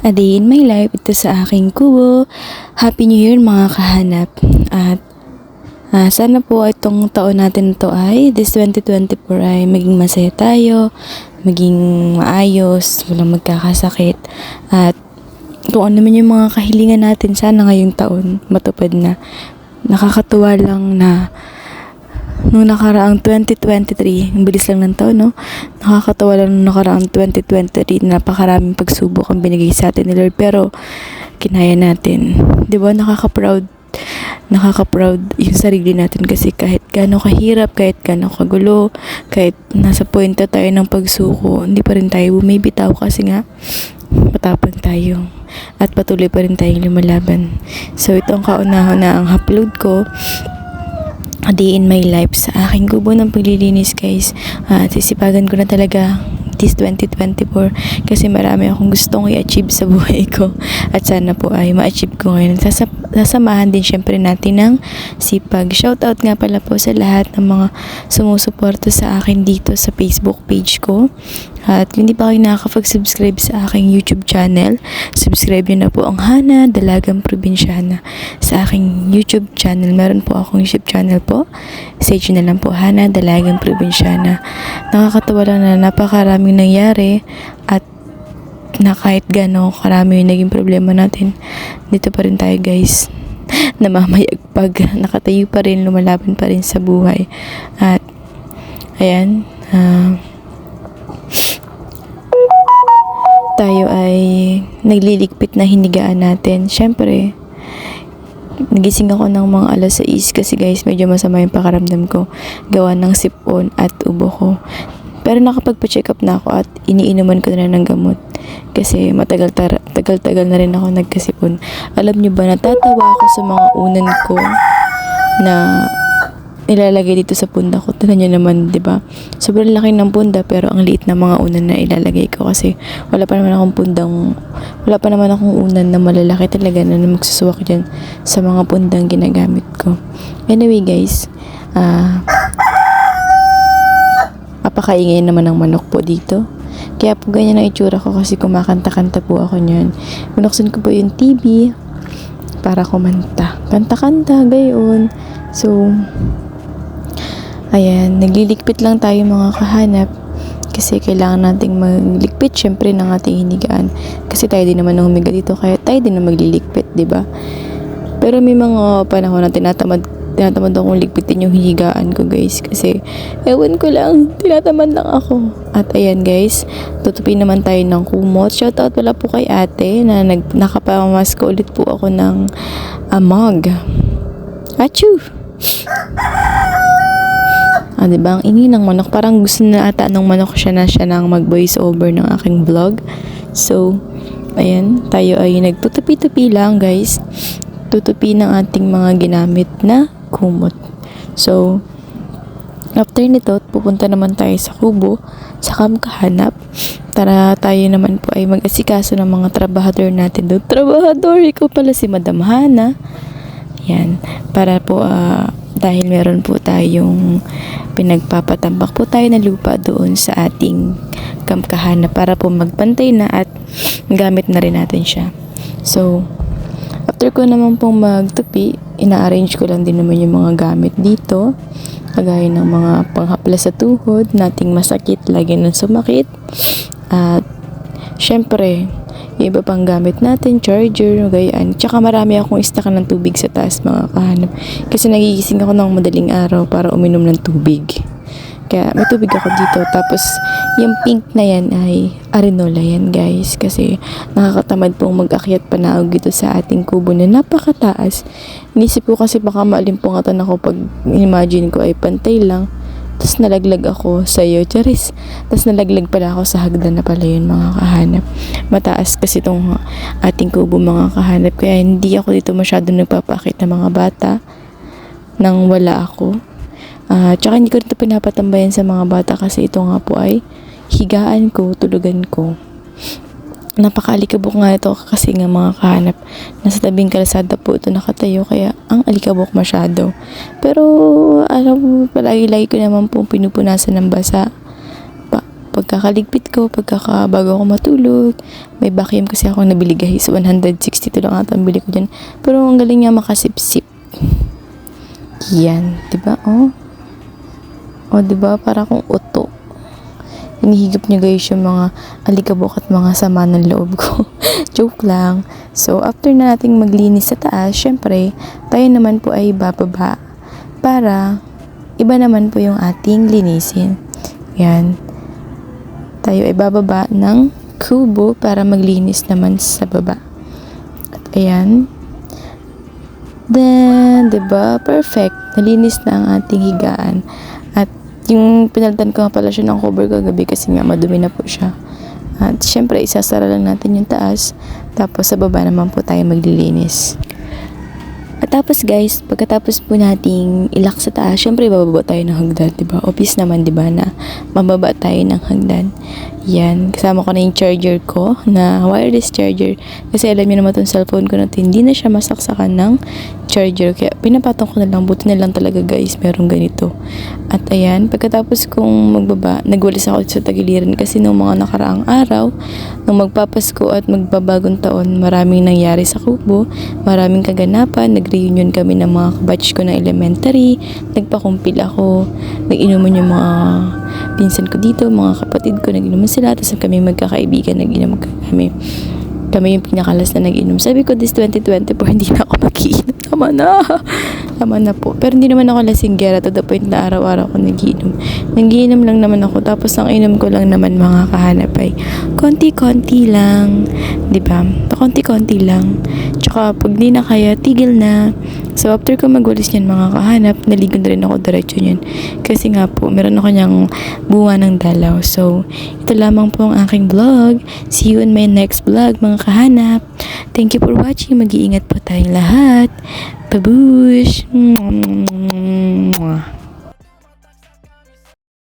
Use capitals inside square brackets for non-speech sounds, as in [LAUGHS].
A day in my life, ito sa aking kubo. Happy New Year mga kahanap. At ah, sana po itong taon natin to ay, this 2024 ay maging masaya tayo, maging maayos, walang magkakasakit. At kung ano man yung mga kahilingan natin, sana ngayong taon matupad na. Nakakatuwa lang na nung nakaraang 2023, ang bilis lang ng taon, no? Nakakatawa lang nung nakaraang 2023, napakaraming pagsubok ang binigay sa atin ni Lord, pero kinaya natin. Di ba? Nakaka-proud nakaka-proud yung sarili natin kasi kahit gaano kahirap, kahit gaano kagulo, kahit nasa na tayo ng pagsuko, hindi pa rin tayo bumibitaw kasi nga matapang tayo at patuloy pa rin tayong lumalaban. So ito ang kauna na ang upload ko a day in my life sa aking kubo ng paglilinis guys. At sisipagan ko na talaga this 2024 kasi marami akong gustong i-achieve sa buhay ko. At sana po ay ma-achieve ko ngayon. Sasa- sasamahan din syempre natin ng sipag. Shoutout nga pala po sa lahat ng mga sumusuporta sa akin dito sa Facebook page ko at hindi pa kayo nakakapag-subscribe sa aking YouTube channel, subscribe nyo na po ang Hana Dalagang Probinsyana sa aking YouTube channel. Meron po akong YouTube channel po. Search na lang po Hana Dalagang Probinsyana. Nakakatawa lang na napakaraming nangyari at na kahit gano'n karami yung naging problema natin, dito pa rin tayo guys [LAUGHS] namamayagpag, nakatayo pa rin, lumalaban pa rin sa buhay. At, ayan, ah, tayo ay nagliligpit na hinigaan natin. Siyempre, nagising ako ng mga alas 6 kasi guys, medyo masama yung pakaramdam ko. Gawa ng sipon at ubo ko. Pero nakapagpa-check up na ako at iniinuman ko na ng gamot. Kasi matagal tar- tagal-tagal na rin ako nagkasipon. Alam nyo ba, natatawa ako sa mga unan ko na nilalagay dito sa punda ko. Tignan nyo naman, ba? Sobrang laki ng punda pero ang liit na mga unan na ilalagay ko kasi wala pa naman akong pundang wala pa naman akong unan na malalaki talaga na magsusuwak dyan sa mga pundang ginagamit ko. Anyway guys, ah apakaingay naman ng manok po dito. Kaya po ganyan ang itsura ko kasi kumakanta-kanta po ako niyan. Binuksan ko po yung TV para kumanta. Kanta-kanta, gayon. So, ayan, nagliligpit lang tayo mga kahanap. Kasi kailangan nating magligpit syempre ng ating hinigaan. Kasi tayo din naman ang humiga dito kaya tayo din ang magliligpit, di ba? Pero may mga panahon na tinatamad tinatamad akong ligpitin yung higaan ko guys. Kasi ewan ko lang tinatamad lang ako. At ayan guys tutupin naman tayo ng kumot. Shoutout pala po kay ate na nag, nakapamamas ko ulit po ako ng amag. Achoo Ah, di ba? Ang ingi ng manok. Parang gusto na ata ng manok siya na siya nang mag-voice over ng aking vlog. So, ayan. Tayo ay nagtutupi-tupi lang, guys. Tutupi ng ating mga ginamit na kumot. So, after nito, pupunta naman tayo sa kubo, sa kamkahanap. Tara tayo naman po ay mag-asikaso ng mga trabahador natin doon. Trabahador, ikaw pala si Madam Hana. Yan. Para po, ah, dahil meron po tayong pinagpapatambak po tayo na lupa doon sa ating kamkahana para po magpantay na at gamit na rin natin siya. So, after ko naman pong magtupi, ina-arrange ko lang din naman yung mga gamit dito. Kagaya ng mga panghapla sa tuhod, nating masakit, lagi nang sumakit. At, syempre, yung iba pang gamit natin, charger, gayaan. Tsaka marami akong istakan ng tubig sa taas mga kahanap. Kasi nagigising ako ng madaling araw para uminom ng tubig. Kaya may tubig ako dito. Tapos yung pink na yan ay arenola yan guys. Kasi nakakatamad pong mag-akyat panaog dito sa ating kubo na napakataas. Inisip ko kasi baka maalimpungatan ako pag imagine ko ay pantay lang. Tapos nalaglag ako sa iyo, Charis. Tapos nalaglag pala ako sa hagdan na pala yun, mga kahanap. Mataas kasi itong ating kubo, mga kahanap. Kaya hindi ako dito masyado nagpapakit ng mga bata nang wala ako. Ah, tsaka hindi ko rin ito pinapatambayan sa mga bata kasi ito nga po ay higaan ko, tulugan ko. Napakaalikabok nga ito kasi nga mga kahanap. Nasa tabing kalsada po ito nakatayo kaya ang alikabok masyado. Pero alam palagi-lagi ko naman po pinupunasan ng basa. Pa, pagkakaligpit ko, pagkaka bago ako matulog, may vacuum kasi ako nabili guys. 162 lang ata ang bili ko dyan. Pero ang galing niya makasipsip. Yan, 'di ba? Oh. Oh, 'di ba? Para kung uto. Hinihigop niya guys yung mga alikabok at mga sama ng loob ko. [LAUGHS] Joke lang. So, after na nating maglinis sa taas, syempre, tayo naman po ay bababa para iba naman po yung ating linisin. Yan. Tayo ay bababa ng kubo para maglinis naman sa baba. At ayan. Then, ba? Perfect. Nalinis na ang ating higaan. Yung pinalitan ko nga pala siya ng cover kagabi kasi nga madumi na po siya. At syempre, isasara lang natin yung taas. Tapos sa baba naman po tayo maglilinis. At tapos guys, pagkatapos po nating ilak sa taas, syempre bababa tayo ng hagdan, 'di ba? Obvious naman 'di ba na mababa tayo ng hagdan. Yan, kasama ko na yung charger ko na wireless charger. Kasi alam niyo naman tong cellphone ko na to, hindi na siya masaksakan ng charger. Kaya pinapatong ko na lang, buti na lang talaga guys, merong ganito. At ayan, pagkatapos kong magbaba, nagwalis ako sa tagiliran. Kasi nung mga nakaraang araw, nung magpapasko at magbabagong taon, maraming nangyari sa kubo, maraming kaganapan, nag-reunion kami ng mga batch ko ng elementary, nagpakumpil ako, nag-inuman yung mga pinsan ko dito, mga kapatid ko, nag-inuman sila, tapos kami magkakaibigan, nag-inom kami. Kami yung pinakalas na nag-inom. Sabi ko, this 2024, [LAUGHS] hindi na ako mag-iinom. Tama na. Tama na po. Pero hindi naman ako lasinggera to the point na araw-araw ako nag-iinom. Nag-iinom lang naman ako. Tapos ang inom ko lang naman mga kahanap ay konti-konti lang. ba? Konti-konti lang. Tsaka pag di na kaya, tigil na. So after ko magwalis niyan mga kahanap, naligo na rin ako diretso niyan. Kasi nga po, meron ako niyang bunga ng dalaw. So, ito lamang po ang aking vlog. See you in my next vlog mga kahanap. Thank you for watching. Mag-iingat po tayong lahat. Babush! Mwah, mwah, mwah.